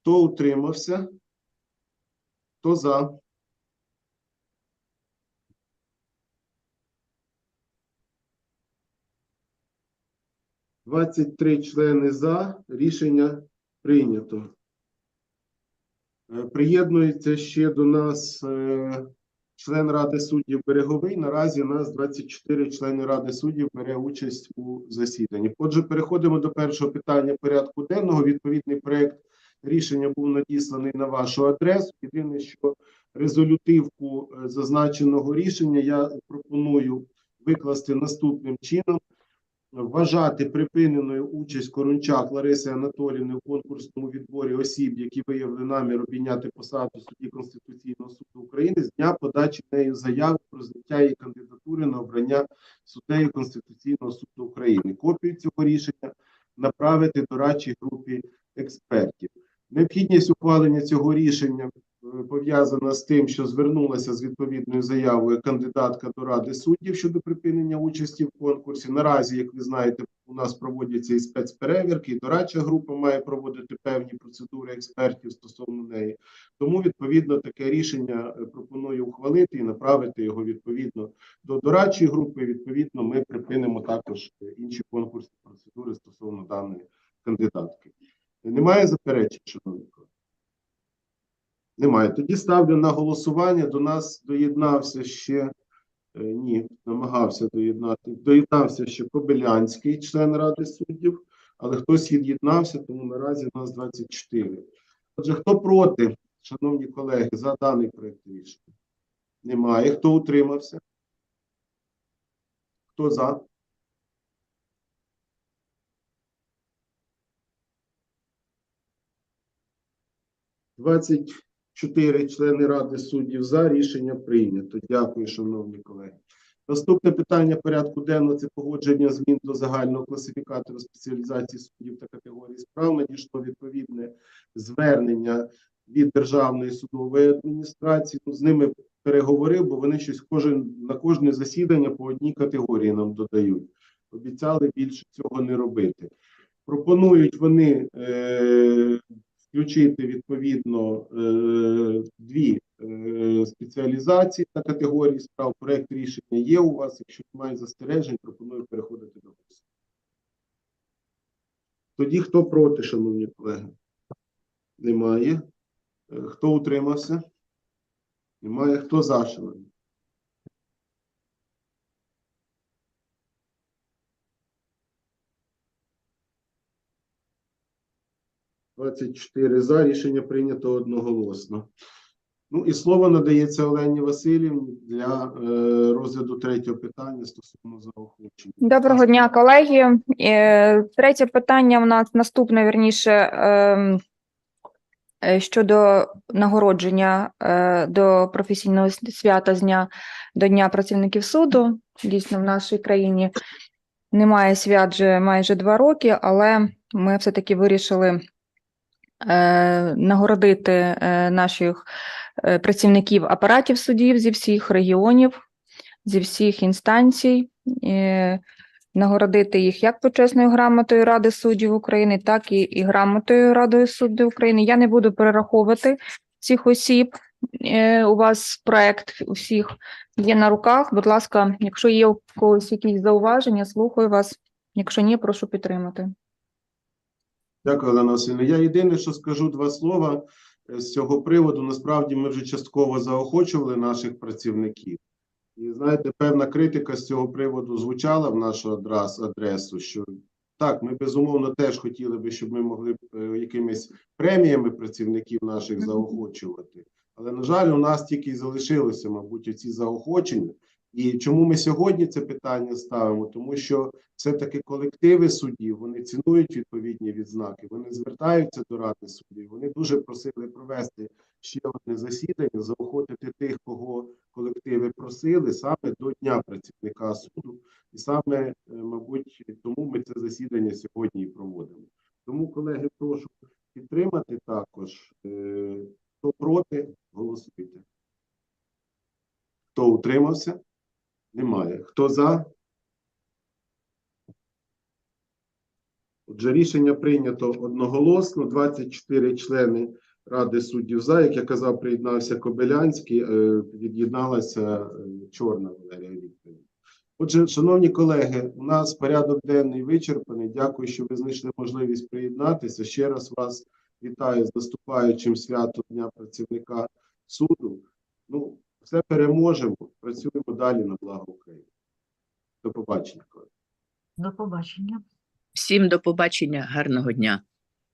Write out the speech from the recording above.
Хто утримався? Хто за? Двадцять три члени за. Рішення прийнято. Е, Приєднується ще до нас е, член Ради суддів Береговий. Наразі нас 24 члени Ради суддів бере участь у засіданні. Отже, переходимо до першого питання порядку денного. Відповідний проект рішення був надісланий на вашу адресу. Єдине, що резолютивку е, зазначеного рішення я пропоную викласти наступним чином. Вважати припиненою участь Корончак Лариси Анатоліївни в конкурсному відборі осіб, які виявили намір обійняти посаду судді Конституційного суду України з дня подачі нею заяви про зняття її кандидатури на обрання суддею Конституційного суду України. Копію цього рішення направити дорадчій групі експертів. Необхідність ухвалення цього рішення е, пов'язана з тим, що звернулася з відповідною заявою кандидатка до Ради суддів щодо припинення участі в конкурсі. Наразі, як ви знаєте, у нас проводяться і спецперевірки, і дорадча група має проводити певні процедури експертів стосовно неї. Тому відповідно таке рішення е, пропоную ухвалити і направити його відповідно до дорадчої групи. Відповідно, ми припинимо також інші конкурсні процедури стосовно даної кандидатки. Немає заперечень, шановні колеги? Немає. Тоді ставлю на голосування. До нас доєднався ще е, ні, намагався доєднати. Доєднався ще Кобилянський, член Ради суддів, але хтось від'єднався, тому наразі у нас 24. Отже, хто проти, шановні колеги, за даний проект рішення? Немає. Хто утримався? Хто за? Двадцять чотири члени Ради суддів за рішення прийнято. Дякую, шановні колеги. Наступне питання порядку денного це погодження змін до загального класифікатора спеціалізації суддів та категорії справ. Надійшло відповідне звернення від Державної судової адміністрації. З ними переговорив, бо вони щось кожен на кожне засідання по одній категорії нам додають. Обіцяли більше цього не робити. Пропонують вони е, включити відповідно е, дві е, спеціалізації та категорії справ. Проект рішення є у вас. Якщо немає застережень, пропоную переходити до голосу. Тоді хто проти, шановні колеги? Немає. Е, Хто утримався? Немає. Хто за, шановні? Двадцять чотири за. Рішення прийнято одноголосно. Ну і слово надається Олені Васильівні для е, розгляду третього питання стосовно заохочення. Доброго дня, колеги. Е, Третє питання в нас наступне, вірніше, ем, е, щодо нагородження е, до професійного свята з дня до Дня працівників суду. Дійсно, в нашій країні немає свят вже майже два роки, але ми все-таки вирішили е, нагородити е, наших е, працівників апаратів судів зі всіх регіонів, зі всіх інстанцій. Е, нагородити їх як почесною грамотою Ради суддів України, так і, і грамотою Ради суддів України. Я не буду перераховувати цих осіб. Е, У вас проект у всіх є на руках. Будь ласка, якщо є у когось якісь зауваження, слухаю вас. Якщо ні, прошу підтримати. Дякую, Олена Васильівна. Я єдине, що скажу два слова е, з цього приводу. Насправді ми вже частково заохочували наших працівників. І знаєте, певна критика з цього приводу звучала в нашу адрес, адресу, що так, ми безумовно теж хотіли би, щоб ми могли е, якимись преміями працівників наших заохочувати. Але, на жаль, у нас тільки й залишилося, мабуть, оці заохочення. І чому ми сьогодні це питання ставимо? Тому що все-таки колективи суддів вони цінують відповідні відзнаки, вони звертаються до ради суддів. Вони дуже просили провести ще одне засідання, заохотити тих, кого колективи просили, саме до Дня працівника суду. І саме, е, мабуть, тому ми це засідання сьогодні і проводимо. Тому, колеги, прошу підтримати також. Е, Хто проти, голосуйте. Хто утримався? Немає. Хто за? Отже, рішення прийнято одноголосно. 24 члени Ради суддів за. Як я казав, приєднався Кобилянський, е, від'єдналася е, Чорна Валерія Вікторівна. Отже, шановні колеги, у нас порядок денний вичерпаний. Дякую, що ви знайшли можливість приєднатися. Ще раз вас вітаю з наступаючим святом Дня працівника суду. Все переможемо. Працюємо далі на благо України. До побачення. колеги. До побачення. Всім до побачення, гарного дня.